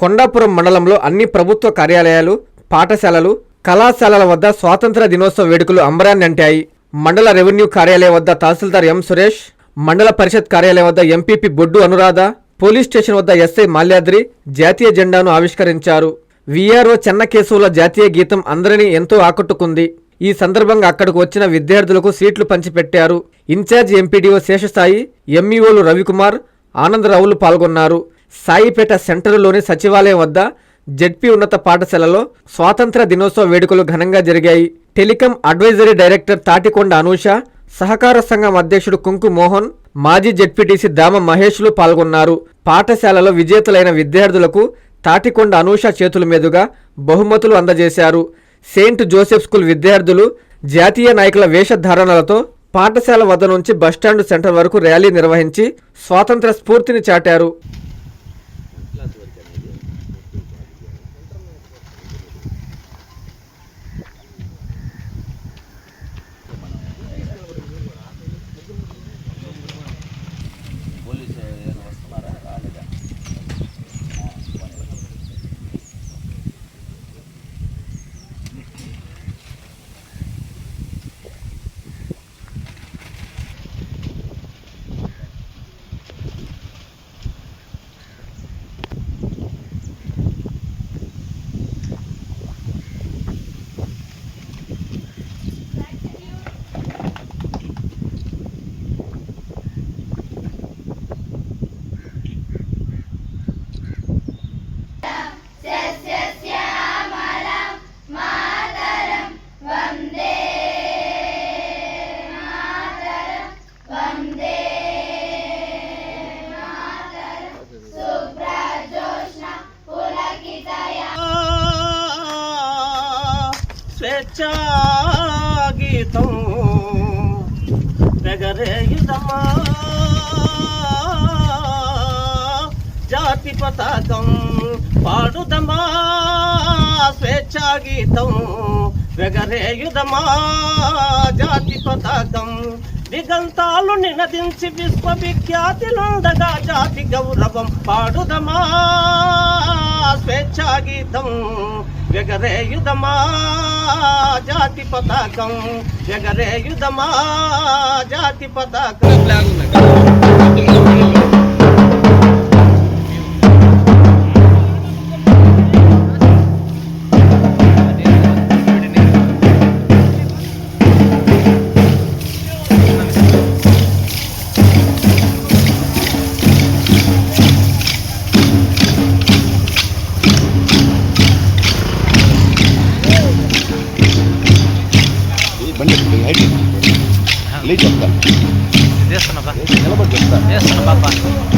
కొండాపురం మండలంలో అన్ని ప్రభుత్వ కార్యాలయాలు పాఠశాలలు కళాశాలల వద్ద స్వాతంత్ర దినోత్సవ వేడుకలు అంబరాన్ని అంటాయి. మండల రెవెన్యూ కార్యాలయం వద్ద తహసీల్దార్ ఎం సురేష్ మండల పరిషత్ కార్యాలయం వద్ద MPP Boddu Anuradha police station వద్ద ఎస్ఐ మాల్యాద్రి జాతీయ జెండాను ఆవిష్కరించారు. విఆర్ఓ చెన్నకేశవుల జాతీయ గీతం అందరినీ ఎంతో ఆకట్టుకుంది. ఈ సందర్భంగా అక్కడకు వచ్చిన విద్యార్థులకు సీట్లు పంచిపెట్టారు. ఇన్ఛార్జ్ ఎంపీడీఓ శేషసాయి ఎంఈఓలు రవికుమార్ ఆనందరావులు పాల్గొన్నారు. సాయిపేట సెంటర్లోని సచివాలయం వద్ద జెడ్పీ ఉన్నత పాఠశాలలో స్వాతంత్ర దినోత్సవ వేడుకలు ఘనంగా జరిగాయి. Telecom advisory director Tatikonda Anusha సహకార సంఘం అధ్యక్షుడు కుంకు మోహన్ మాజీ జెడ్పీటీసీ దామ మహేష్లు పాల్గొన్నారు. పాఠశాలలో విజేతలైన విద్యార్థులకు తాటికొండ అనూష చేతుల మీదుగా బహుమతులు అందజేశారు. సెయింట్ జోసెఫ్ స్కూల్ విద్యార్థులు జాతీయ నాయకుల వేషధారణలతో పాఠశాల వద్ద నుంచి బస్టాండ్ సెంటర్ వరకు ర్యాలీ నిర్వహించి స్వాతంత్ర స్ఫూర్తిని చాటారు. స్వేచ్ఛా గీతం ఎగరేయుదమా జాతి పతాకం పాడుదమా స్వేచ్ఛా గీతం వెగరేయుదమా జాతి పతాకం దిగంతాలు నినదించి విశ్వవిఖ్యాతిలుండగా జాతి గౌరవం పాడుదమా స్వేచ్ఛా గీతం ఎగరేయుదమా జాతి పతాకం ఎగరేయుదమా జాతి పతాకం. లేదు చెప్తా. నిలబడి చెప్తా.